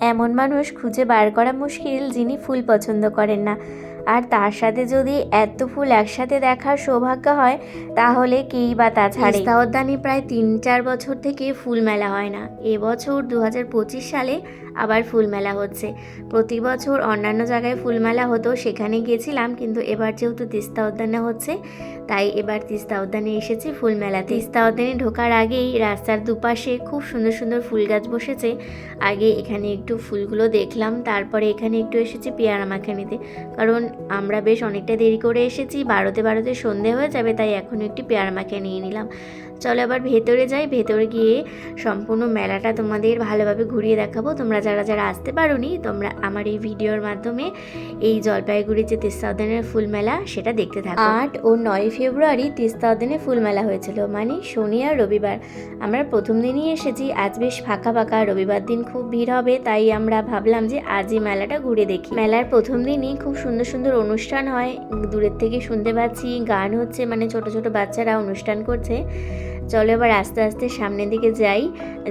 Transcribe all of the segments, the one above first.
এমন মানুষ খুঁজে বার করা মুশকিল যিনি ফুল পছন্দ করেন না। আর তার সাথে যদি এত ফুল একসাথে দেখার সৌভাগ্য হয়, তাহলে কেই বা তা ছাড়ে? উদ্যানে প্রায় তিন চার বছর থেকে ফুল মেলা হয় না। এবছর দু হাজার পঁচিশ সালে আবার ফুল মেলা হচ্ছে। প্রতি বছর অন্যান্য জায়গায় ফুল মেলা হতো, সেখানে গিয়েছিলাম, কিন্তু এবার যেহেতু তিস্তা উদ্যানে হচ্ছে, তাই এবার তিস্তা উদ্যানে এসেছি ফুল মেলাতে। তিস্তা উদ্যানে ঢোকার আগেই রাস্তার দুপাশে খুব সুন্দর সুন্দর ফুল গাছ বসেছে। আগে এখানে একটু ফুলগুলো দেখলাম, তারপরে এখানে একটু এসেছি পেয়ারা মাখা নিতে কারণ আমরা বেশ অনেকটা দেরি করে এসেছি, বারোতে বারোতে সন্ধে হয়ে যাবে, তাই এখন একটি পেয়ারা মাখিয়ে নিয়ে নিলাম। চলো আবার ভেতরে যাই, ভেতরে গিয়ে সম্পূর্ণ মেলাটা তোমাদের ভালোভাবে ঘুরিয়ে দেখাবো। তোমরা যারা যারা আসতে পারোনি, তোমরা আমার এই ভিডিওর মাধ্যমে এই জলপাইগুড়ির যে তিস্তা উদ্যানের ফুল মেলা, সেটা দেখতে থাকো। আট ও নয় ফেব্রুয়ারি তিস্তা উদ্যানে ফুল মেলা হয়েছিল মানে শনি আর রবিবার। আমরা প্রথম দিনই এসেছি, আজ বেশ ফাঁকা ফাঁকা, রবিবার দিন খুব ভিড় হবে, তাই আমরা ভাবলাম যে আজই মেলাটা ঘুরে দেখি। মেলার প্রথম দিনই খুব সুন্দর সুন্দর অনুষ্ঠান হয়, দূরের থেকে শুনতে পাচ্ছি, গান হচ্ছে মানে ছোট ছোট বাচ্চারা অনুষ্ঠান করছে। চলো এবার আস্তে আস্তে সামনের দিকে যাই।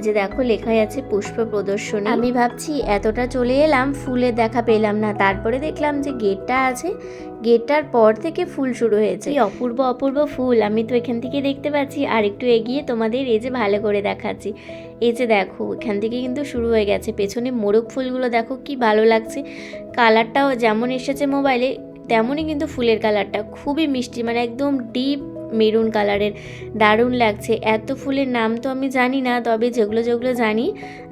যে দেখো লেখাই আছে পুষ্প প্রদর্শনী। আমি ভাবছি এতটা চলে এলাম ফুলের দেখা পেলাম না। তারপরে দেখলাম যে গেটটা আছে। গেটটার পর থেকে ফুল শুরু হয়েছে। অপূর্ব অপূর্ব ফুল। আমি তো এখান থেকে দেখতে পাচ্ছি। আর একটু এগিয়ে তোমাদের এই যে ভালো করে দেখাচ্ছি। এই যে দেখো এখান থেকে কিন্তু শুরু হয়ে গেছে। পেছনে মোরগ ফুলগুলো দেখো কি ভালো লাগছে। কালারটাও যেমন এসেছে মোবাইলে তেমনই কিন্তু ফুলের কালারটা। খুবই মিষ্টি মানে একদম ডিপ মেরুন কালারের দারুণ লাগছে। এত ফুলের নাম তো আমি জানি না, তবে যেগুলো যেগুলো জানি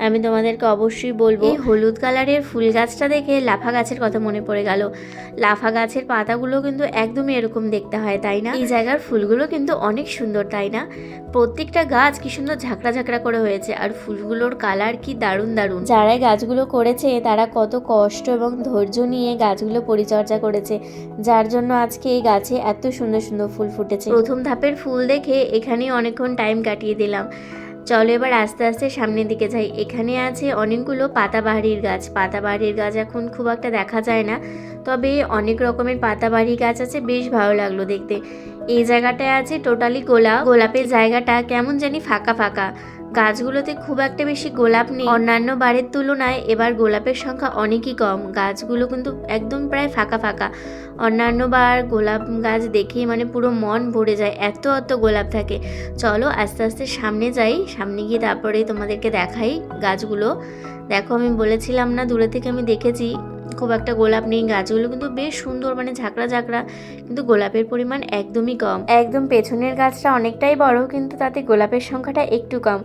আমি তোমাদেরকে অবশ্যই বলব। হলুদ কালারের ফুল গাছটা দেখে লাফা গাছের কথা মনে পড়ে গেল। লাফা গাছের পাতাগুলো কিন্তু একদমই এরকম দেখতে হয়, তাই না? এই জায়গার ফুলগুলো কিন্তু অনেক সুন্দর, তাই না? প্রত্যেকটা গাছ কি সুন্দর ঝাঁকড়া ঝাঁকড়া করে হয়েছে, আর ফুলগুলোর কালার কি দারুণ দারুণ। যারা গাছগুলো করেছে, তারা কত কষ্ট এবং ধৈর্য নিয়ে গাছগুলো পরিচর্যা করেছে, যার জন্য আজকে এই গাছে এত সুন্দর সুন্দর ফুল ফুটেছে। প্রথম ধাপের ফুল দেখে এখানেই অনেকক্ষণ টাইম কাটিয়ে দিলাম। চলো এবার আস্তে আস্তে সামনের দিকে যাই। এখানে আছে অনেকগুলো পাতাবাহারির গাছ। পাতাবাহারির গাছ এখন খুব একটা দেখা যায় না, তবে অনেক রকমের পাতাবাহারি গাছ আছে, বেশ ভালো লাগল দেখতে। এই জায়গাটায় আছে টোটালি গোলাপ গোলাপের জায়গাটা। কেমন জানি ফাঁকা ফাঁকা। গাছগুলোতে খুব একটা বেশি গোলাপ নেই। অন্যান্য বারের তুলনায় এবার গোলাপের সংখ্যা অনেকই কম। গাছগুলো কিন্তু একদম প্রায় ফাঁকা ফাঁকা। অন্যান্য বার গোলাপ গাছ দেখে মানে পুরো মন ভরে যায়, এত এত গোলাপ থাকে। চলো আস্তে আস্তে সামনে যাই, সামনে গিয়ে তারপরে তোমাদেরকে দেখাই গাছগুলো। দেখো আমি বলেছিলাম না, দূরে থেকে আমি দেখেছি। খুব একটা গোলাপ নেই গাছগুলো, কিন্তু বেশ সুন্দর মানে ঝাঁকড়া ঝাঁকড়া, কিন্তু গোলাপের পরিমাণ একদমই কম। একদম পেছনের গাছটা অনেকটাই বড়, কিন্তু তাতে গোলাপের সংখ্যাটা একটু কম।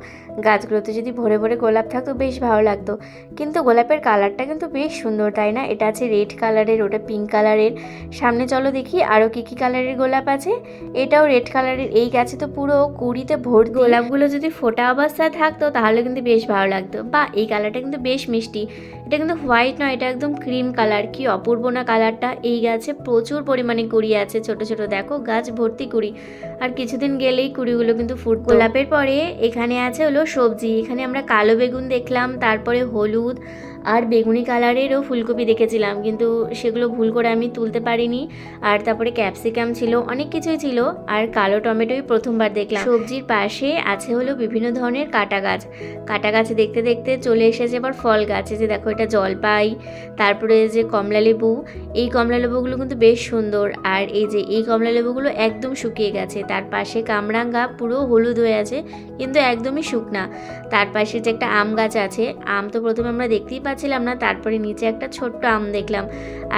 গাছগুলোতে যদি ভরে ভরে গোলাপ থাকতো বেশ ভালো লাগতো। কিন্তু গোলাপের কালারটা কিন্তু বেশ সুন্দর তাই না? এটা আছে রেড কালারের ওটা পিঙ্ক কালারের। সামনে চলো দেখি আরও কী কী কালারের গোলাপ আছে? এটাও রেড কালারের এই গাছে তো পুরো কুড়িতে ভর্তি। গোলাপগুলো যদি ফোটা অবস্থায় থাকতো তাহলে কিন্তু বেশ ভালো লাগতো। বা এই কালারটা কিন্তু বেশ মিষ্টি। এটা কিন্তু হোয়াইট নয় এটা একদম ক্রিম কালার। কি অপূর্ব না কালারটা? এই গাছে প্রচুর পরিমাণে কুড়ি আছে ছোট ছোট। দেখো গাছ ভর্তি কুড়ি। আর কিছুদিন গেলেই কুড়িগুলো কিন্তু ফুট গোলাপের পরে এখানে আছে হলো সবজি এখানে আমরা কালো বেগুন দেখলাম তারপরে হলুদ আর বেগুনি কালারেরও ফুলকপি দেখেছিলাম, কিন্তু সেগুলো ভুল করে আমি তুলতে পারিনি। আর তারপরে ক্যাপসিকাম ছিল, অনেক কিছুই ছিল, আর কালো টমেটোই প্রথমবার দেখলাম। সবজির পাশে আছে হলো বিভিন্ন ধরনের কাটা গাছ। কাটা গাছ দেখতে দেখতে চলে এসেছে আবার ফল গাছে যে দেখো এটা জলপাই, তারপরে যে কমলা লেবু, এই কমলা লেবুগুলো কিন্তু বেশ সুন্দর। আর এই যে এই কমলা লেবুগুলো একদম শুকিয়ে গেছে, তার পাশে কামরাঙ্গা পুরো হলুদ হয়ে আছে, কিন্তু একদমই শুকনা। তার পাশে যে একটা আম গাছ আছে, আম তো প্রথমে আমরা দেখতেই পাচ্ছিলাম না, তারপরে নিচে একটা ছোট্ট আম দেখলাম।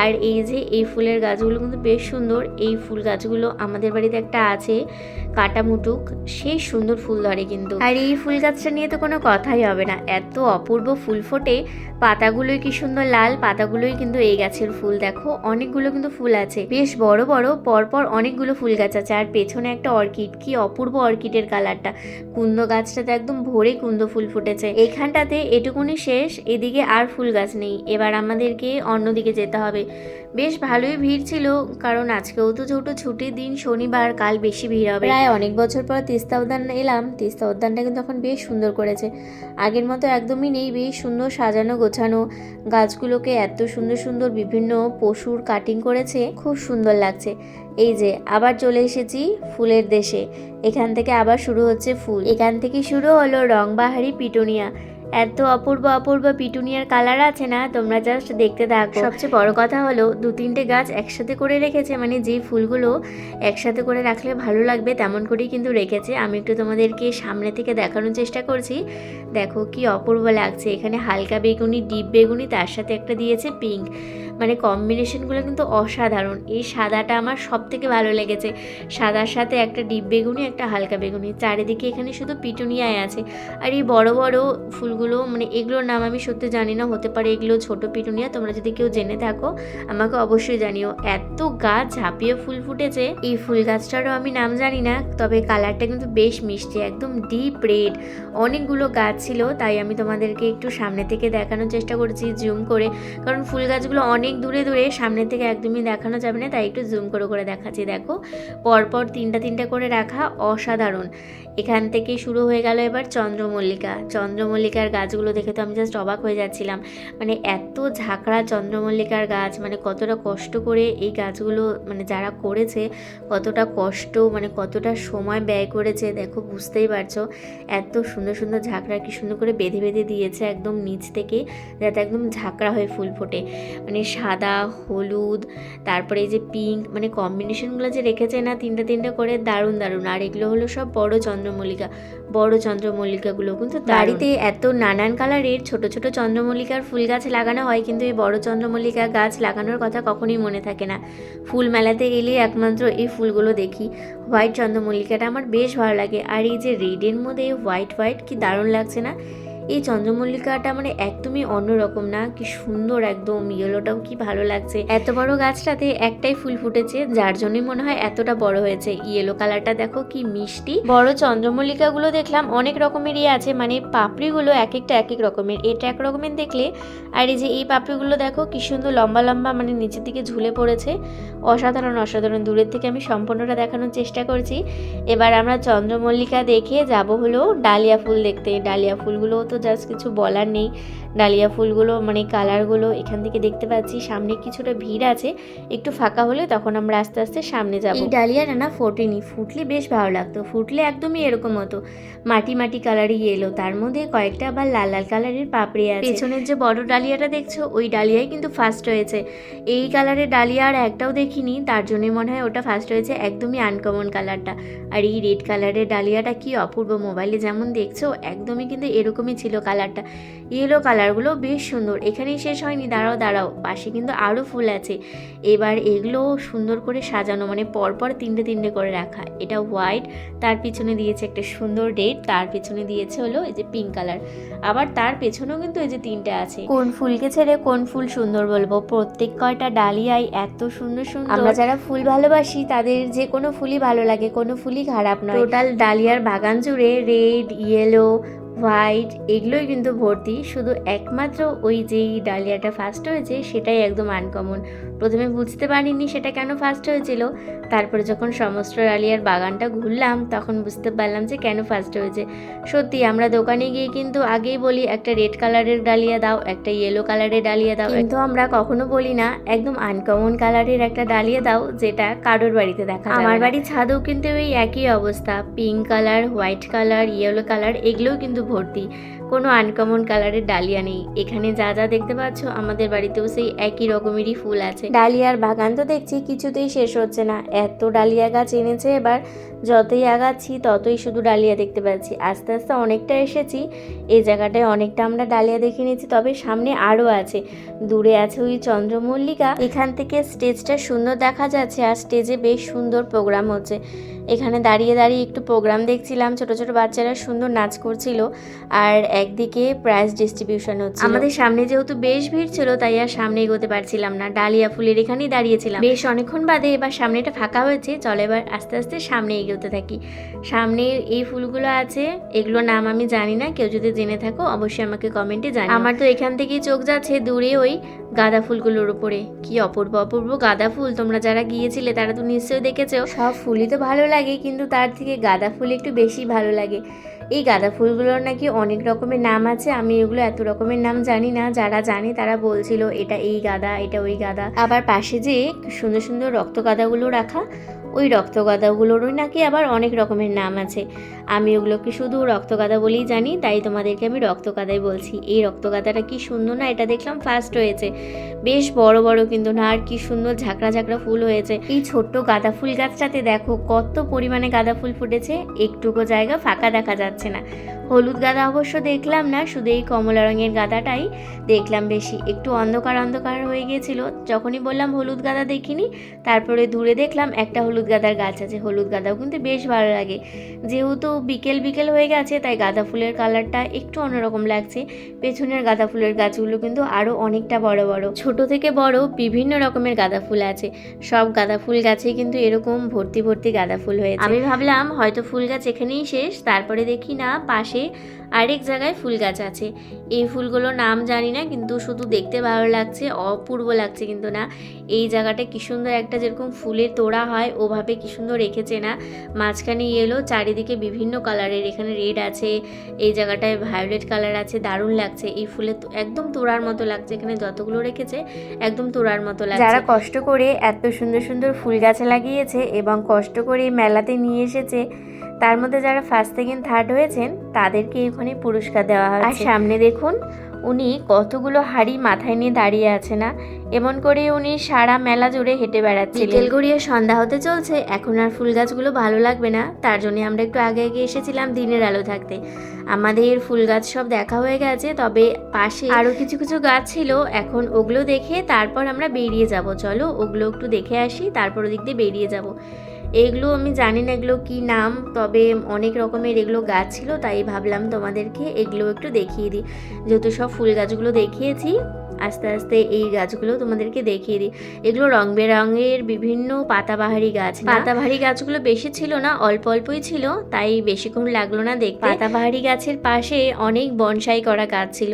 আর এই যে এই ফুলের গাছগুলো কিন্তু বেশ সুন্দর। এই ফুল গাছগুলো আমাদের বাড়িতে একটা আছে, কাটা মুটুক। সেই সুন্দর ফুল ধরে কিন্তু। আর এই ফুল গাছটা নিয়ে তো কোনো কথাই হবে না। এত অপূর্ব ফুল ফোটে। পাতাগুলোই কি সুন্দর লাল, পাতাগুলোই কিন্তু এই গাছের ফুল। দেখো, অনেকগুলো কিন্তু ফুল আছে। বেশ বড় বড়, পরপর অনেকগুলো ফুল গাছ আছে। আর পেছনে একটা অর্কিড, কি অপূর্ব অর্কিডের কালারটা। কুন্দ গাছটাতে একদম ভরে কুন্দ ফুল ফুটেছে। এখানটাতে এটুকুনি শেষ। এদিকে আর ফুল গাছ নেই। এবার আমাদেরকে অন্যদিকে যেতে হবে। বেশ ভালোই ভিড় ছিল, কারণ আজকেও তো ছোট ছুটির দিন, শনিবার, কাল বেশি ভিড় হবে। প্রায় অনেক বছর পর তিস্তা উদ্যান এলাম। তিস্তা উদ্যানটা কিন্তু এখন বেশ সুন্দর করেছে। আগের মতো একদমই নেই, বেশ সুন্দর সাজানো, গোছানো। গাছগুলোকে এত সুন্দর সুন্দর বিভিন্ন পশুর কাটিং করেছে, খুব সুন্দর লাগছে। এই যে, আবার চলে এসেছি ফুলের দেশে। এখান থেকে আবার শুরু হচ্ছে ফুল। এখান থেকে শুরু হলো রংবাহারি পিটুনিয়া। এত অপূর্ব অপূর্ব পিটুনিয়ার কালার আছে না? তোমরা জাস্ট দেখতে থাকো। সবচেয়ে বড় কথা হলো, দু তিনটে গাছ একসাথে করে রেখেছে মানে যে ফুলগুলো একসাথে করে রাখলে ভালো লাগবে, তেমন করেই কিন্তু রেখেছে। আমি একটু তোমাদেরকে সামনে থেকে দেখানোর চেষ্টা করছি। দেখো কি অপূর্ব লাগছে। এখানে হালকা বেগুনি, ডিপ বেগুনি, তার সাথে একটা দিয়েছে পিঙ্ক মানে কম্বিনেশনগুলো কিন্তু অসাধারণ। এই সাদাটা আমার সব থেকে ভালো লেগেছে। সাদার সাথে একটা ডিপ বেগুনি, একটা হালকা বেগুনি। চারিদিকে এখানে শুধু পিটুনিয়ায় আছে। আর এই বড় বড় ফুলগুলো মানে এগুলোর নাম আমি সত্যি জানি না, হতে পারে এগুলো ছোট পিটুনিয়া। তোমরা যদি কেউ জেনে থাকো, আমাকে অবশ্যই জানিও। এত গাছ ঝাঁপিয়ে ফুল ফুটেছে। এই ফুল গাছটারও আমি নাম জানি না, তবে কালারটা কিন্তু বেশ মিষ্টি, একদম ডিপ রেড অনেকগুলো গাছ ছিল, তাই আমি তোমাদেরকে একটু সামনে থেকে দেখানোর চেষ্টা করছি জুম করে। কারণ ফুল গাছগুলো অনেক দূরে দূরে সামনে থেকে একদমই দেখানো যাবে না, তাই একটু জুম করে করে দেখাচ্ছি। দেখো, পরপর তিনটা তিনটা করে রাখা অসাধারণ। এখান থেকে শুরু হয়ে গেল এবার চন্দ্রমল্লিকা। চন্দ্রমল্লিকার গাছগুলো দেখে তো আমি জাস্ট অবাক হয়ে যাচ্ছিলাম। মানে এত ঝাঁকড়া চন্দ্রমল্লিকার গাছ মানে কতটা কষ্ট করে এই গাছগুলো মানে যারা করেছে, কতটা কষ্ট মানে কতটা সময় ব্যয় করেছে, দেখো বুঝতেই পারছ। এত সুন্দর সুন্দর ঝাঁকড়া কি সুন্দর করে বেঁধে বেঁধে দিয়েছে একদম নিচ থেকে, যাতে একদম ঝাঁকড়া হয়ে ফুল ফোটে। মানে সাদা, হলুদ, তারপরে এই যে পিঙ্ক মানে কম্বিনেশনগুলো যে রেখেছে না, তিনটা তিনটা করে, দারুণ দারুণ। আর এগুলো হলো সব বড় চন্দ্রমল্লিকা, বড় চন্দ্রমল্লিকাগুলো কিন্তু বাড়িতে এত নানান কালারের ছোট ছোট চন্দ্রমল্লিকার ফুল গাছ লাগানো হয়, কিন্তু এই বড় চন্দ্রমল্লিকা গাছ লাগানোর কথা কখনোই মনে থাকে না। ফুল মেলাতে এলে একমাত্র এই ফুলগুলো দেখি। হোয়াইট চন্দ্রমল্লিকাটা আমার বেশ ভালো লাগে। আর এই যে রেডের মধ্যে হোয়াইট হোয়াইট কি দারুণ লাগছে না? এই চন্দ্রমল্লিকাটা মানে একদমই অন্যরকম না? কি সুন্দর একদম, ইয়েলোটাও কি ভালো লাগছে। এত বড় গাছটাতে একটাই ফুল ফুটেছে, যার জন্যই মনে হয় এতটা বড় হয়েছে। ইয়েলো কালারটা দেখো কি মিষ্টি। বড় চন্দ্রমল্লিকাগুলো দেখলাম অনেক রকমেরই আছে মানে পাপড়িগুলো এক একটা এক এক রকমের। এটা এক রকমের দেখলে, আর এই যে এই পাপড়িগুলো দেখো কি সুন্দর লম্বা লম্বা মানে নিচের দিকে ঝুলে পড়েছে। অসাধারণ অসাধারণ। দূরের থেকে আমি সম্পূর্ণটা দেখানোর চেষ্টা করছি। এবার আমরা চন্দ্রমল্লিকা দেখে যাব হলো ডালিয়া ফুল দেখতে। ডালিয়া ফুলগুলো তো জাস্ট কিছু বলার নেই। ডালিয়া ফুলগুলো মানে কালারগুলো এখান থেকে দেখতে পাচ্ছি। সামনে কিছুটা ভিড় আছে। একটু ফাঁকা হলে তখন আমরা আস্তে আস্তে সামনে যাব। এই ডালিয়াটা না ফোটেনি। ফুটলে বেশ ভালো লাগতো। ফুটলে একদমই এরকম হতো। মাটি মাটি কালারই এলো। তার মধ্যে কয়েকটা আবার লাল লাল কালারের পাপড়ি আছে। পেছনের যে বড় ডালিয়াটা দেখছ ওই ডালিয়াই কিন্তু ফার্স্ট হয়েছে। এই কালারের ডালিয়া আর একটাও দেখিনি। তার জন্যই মনে হয় ওটা ফার্স্ট হয়েছে। একদমই আনকমন কালারটা আর এই রেড কালারের ডালিয়াটা কি অপূর্ব। মোবাইলে যেমন দেখছ একদমই কিন্তু এরকমই ছিল কালারটা। ইয়েলো কালারগুলো বেশ সুন্দর। এখানেই শেষ হয়নি। দাঁড়াও দাঁড়াও। পাশে কিন্তু আরও ফুল আছে। এবার এগুলো সুন্দর করে সাজানো মানে পরপর তিনটে তিনটে করে রাখা। এটা হোয়াইট তার পিছনে দিয়েছে একটা সুন্দর রেড তার পিছনে দিয়েছে হলো এই যে পিঙ্ক কালার আবার তার পেছনেও কিন্তু এই যে তিনটে আছে। কোন ফুলকে ছেড়ে কোন ফুল সুন্দর বলব? প্রত্যেক কয়টা ডালিয়াই এত সুন্দর সুন্দর। আমরা যারা ফুল ভালোবাসি তাদের যে কোনো ফুলই ভালো লাগে কোনো ফুলই খারাপ নয়। টোটাল ডালিয়ার বাগান জুড়ে রেড ইয়েলো হোয়াইট এগুলোই কিন্তু ভর্তি। শুধু একমাত্র ওই যেই ডালিয়াটা ফার্স্ট হয়েছে, সেটাই একদম আনকমন প্রথমে বুঝতে পারিনি সেটা কেন ফার্স্ট হয়েছিল। তারপরে যখন সমস্ত ডালিয়ার বাগানটা ঘুরলাম, তখন বুঝতে পারলাম যে কেন ফার্স্ট হয়েছে। সত্যি, আমরা দোকানে গিয়ে কিন্তু আগেই বলি, একটা রেড কালারের ডালিয়া দাও, একটা ইয়েলো কালারের ডালিয়া দাও। কিন্তু আমরা কখনো বলি না, একদম আনকমন কালারের একটা ডালিয়া দাও, যেটা কারোর বাড়িতে দেখা আমার বাড়ির ছাদেও কিন্তু ওই একই অবস্থা। Pink colour white colour yellow colour এগুলোও কিন্তু ভর্তি। কোনো আনকমন কালারের ডালিয়া নেই। এখানে যা যা দেখতে পাচ্ছ, আমাদের বাড়িতেও সেই একই রকমেরই ফুল আছে। ডালিয়ার বাগান তো দেখছি কিছুতেই শেষ হচ্ছে না। এত ডালিয়া গাছ এনেছে এবার, যতই আগাচ্ছি, ততই শুধু ডালিয়া দেখতে পাচ্ছি। আস্তে আস্তে অনেকটা এসেছি এই জায়গাটায় অনেকটা আমরা ডালিয়া দেখে নিয়েছি, তবে সামনে আরও আছে। দূরে আছে ওই চন্দ্রমল্লিকা। এখান থেকে স্টেজটা সুন্দর দেখা যাচ্ছে, আর স্টেজে বেশ সুন্দর প্রোগ্রাম হচ্ছে। এখানে দাঁড়িয়ে দাঁড়িয়ে একটু প্রোগ্রাম দেখছিলাম, ছোট ছোট বাচ্চারা সুন্দর নাচ করছিল। আর একদিকে প্রাইজ ডিস্ট্রিবিউশন হচ্ছে আমাদের সামনে যেহেতু বেশ ভিড় ছিল তাই আর সামনে এগোতে পারছিলাম না। ডালিয়া ফুলের এখানেই দাঁড়িয়েছিলাম। বেশ অনেকক্ষণ বাদে এবার সামনেটা ফাঁকা হয়েছে চলো এবার আস্তে আস্তে সামনে এগোতে থাকি। সামনে এই ফুলগুলো আছে এগুলোর নাম আমি জানি না কেউ যদি জেনে থাকো অবশ্যই আমাকে কমেন্টে জানি আমার তো এখান থেকেই চোখ যাচ্ছে দূরে ওই গাঁদা ফুলগুলোর উপরে। কি অপূর্ব অপূর্ব গাঁদা ফুল। তোমরা যারা গিয়েছিলে তারা তো নিশ্চয়ই দেখেছ। সব ফুলই তো ভালো লাগে কিন্তু তার থেকে গাঁদা ফুল একটু বেশি ভালো লাগে। এই গাঁদা ফুলগুলোর নাকি অনেক রকমের নাম আছে। আমি এগুলো এত রকমের নাম জানি না। যারা জানে তারা বলছিল, এটা এই গাঁদা, এটা ওই গাঁদা। আবার পাশে যে সুন্দর সুন্দর রক্ত গাঁদাগুলো রাখা ওই রক্তগাদাগুলোরই নাকি আবার অনেক রকমের নাম আছে। আমি ওগুলোকে শুধু রক্তগাদা বলেই জানি, তাই তোমাদেরকে আমি রক্তগাদাই বলছি। এই রক্তগাদাটা কি সুন্দর না, এটা দেখলাম ফার্স্ট হয়েছে। বেশ বড় বড় কিন্তু না, আর কি সুন্দর ঝাঁকড়া ঝাঁকড়া ফুল হয়েছে। এই ছোট্ট গাঁদা ফুল গাছটাতে দেখো, কত পরিমাণে গাঁদা ফুল ফুটেছে। একটুকু জায়গা ফাঁকা দেখা যাচ্ছে না। হলুদ গাঁদা অবশ্য দেখলাম না, শুধু এই কমলা রঙের গাঁদাটাই দেখলাম বেশি। একটু অন্ধকার অন্ধকার হয়ে গিয়েছিল, যখনই বললাম হলুদ গাঁদা দেখিনি, তারপরে দূরে দেখলাম একটা হলুদ গাঁদার গাছ আছে। হলুদ গাঁদাও কিন্তু বেশ ভালো লাগে। যেহেতু বিকেল বিকেল হয়ে গেছে, তাই গাঁদা ফুলের কালারটা একটু অন্যরকম লাগছে। পেছনের গাঁদা ফুলের গাছগুলো কিন্তু আরও অনেকটা বড় বড়। ছোট থেকে বড় বিভিন্ন রকমের গাঁদা ফুল আছে। সব গাঁদা ফুল গাছে কিন্তু এরকম ভর্তি ভর্তি গাঁদা ফুল হয়েছে। আমি ভাবলাম হয়তো ফুল গাছ এখানেই শেষ, তারপরে দেখি না, পাশে আরেক জায়গায় ফুল গাছ আছে। এই ফুলগুলোর নাম জানি না, কিন্তু শুধু দেখতে ভালো লাগছে, অপূর্ব লাগছে কিন্তু না। এই জায়গাটা কি সুন্দর একটা যেরকম ফুলের তোড়া হয়, ওভাবে কি সুন্দর রেখেছে না। মাঝখানে ইয়েলো চারিদিকে বিভিন্ন কালারের এখানে রেড আছে, এই জায়গাটায় ভায়োলেট কালার আছে, দারুণ লাগছে। এই ফুলের একদম তোড়ার মতো লাগছে, এখানে যতগুলো রেখেছে, একদম তোড়ার মতো লাগছে। যারা কষ্ট করে এত সুন্দর সুন্দর ফুল গাছ লাগিয়েছে এবং কষ্ট করে মেলাতে নিয়ে এসেছে তার মধ্যে যারা ফার্স্ট সেকেন্ড থার্ড হয়েছেন তাদেরকে এখানে পুরস্কার দেওয়া হয় আর সামনে দেখুন উনি কতগুলো হাড়ি মাথায় নিয়ে দাঁড়িয়ে আছে না? এমন করে উনি সারা মেলা জুড়ে হেঁটে বেড়াচ্ছিলেন। বিকেল গড়িয়ে সন্ধ্যা হতে চলছে এখন আর ফুল গাছগুলো ভালো লাগবে না। তার জন্য আমরা একটু আগে আগে এসেছিলাম দিনের আলো থাকতে। আমাদের ফুল গাছ সব দেখা হয়ে গেছে তবে পাশে আরও কিছু কিছু গাছ ছিল এখন ওগুলো দেখে তারপর আমরা বেরিয়ে যাব। চলো ওগুলো একটু দেখে আসি তারপর ওদিক দিয়ে বেরিয়ে যাব। এগুলো আমি জানি না এগুলো কি নাম তবে অনেক রকমের এগুলো গাছ ছিল তাই ভাবলাম তোমাদেরকে এগুলো একটু দেখিয়ে দিই। যেহেতু সব ফুল গাছগুলো দেখিয়েছি আস্তে আস্তে এই গাছগুলো তোমাদেরকে দেখিয়ে দিই। এগুলো রং বেরঙের বিভিন্ন পাতাবাহারি গাছ পাতাবাহারি গাছগুলো বেশি ছিল না অল্প অল্পই ছিল তাই বেশিক্ষণ লাগল না দেখতে। পাতাবাহারি গাছের পাশে অনেক বনসাই করা গাছ ছিল।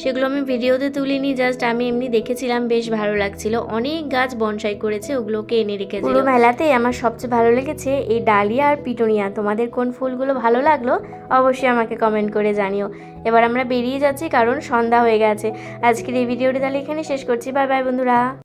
সেগুলো আমি ভিডিওতে তুলিনি জাস্ট আমি এমনি দেখেছিলাম, বেশ ভালো লাগছিল। অনেক গাছ বনসাই করেছে, ওগুলোকে এনে রেখেছে পুরো মেলাতে আমার সবচেয়ে ভালো লেগেছে এই ডালিয়া আর পিটুনিয়া। তোমাদের কোন ফুলগুলো ভালো লাগল, অবশ্যই আমাকে কমেন্ট করে জানিও। এবার আমরা বেরিয়ে যাচ্ছি, কারণ সন্ধ্যা হয়ে গেছে। আজকের এই ভিডিওটি তাহলে এখানে শেষ করছি। বাই বাই বন্ধুরা।